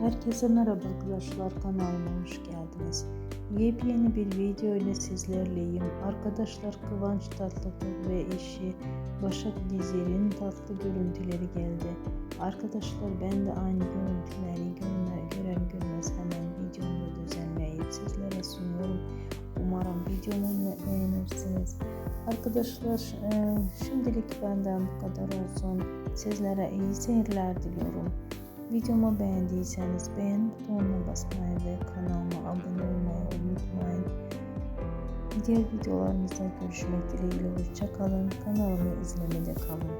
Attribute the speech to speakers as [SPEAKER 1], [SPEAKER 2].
[SPEAKER 1] Herkese merhaba arkadaşlar kanalıma hoş geldiniz. Yepyeni bir video ile sizlerleyim. Arkadaşlar Kıvanç Tatlıtuğ ve eşi Başak Dizer'in tatlı görüntüleri geldi. Arkadaşlar ben de aynı görüntüleri görme, gören görmez hemen videomu düzenleyip sizlere sunuyorum. Umarım videomu beğenirsiniz. Arkadaşlar e, şimdilik benden bu kadar olsun. Sizlere iyi seyirler diliyorum. Videomu beğendiyseniz beğen butonuna basmayı ve kanalıma abone olmayı unutmayın. Diğer videolarımızda görüşmek dileğiyle hoşçakalın. Kanalımı izlemede kalın.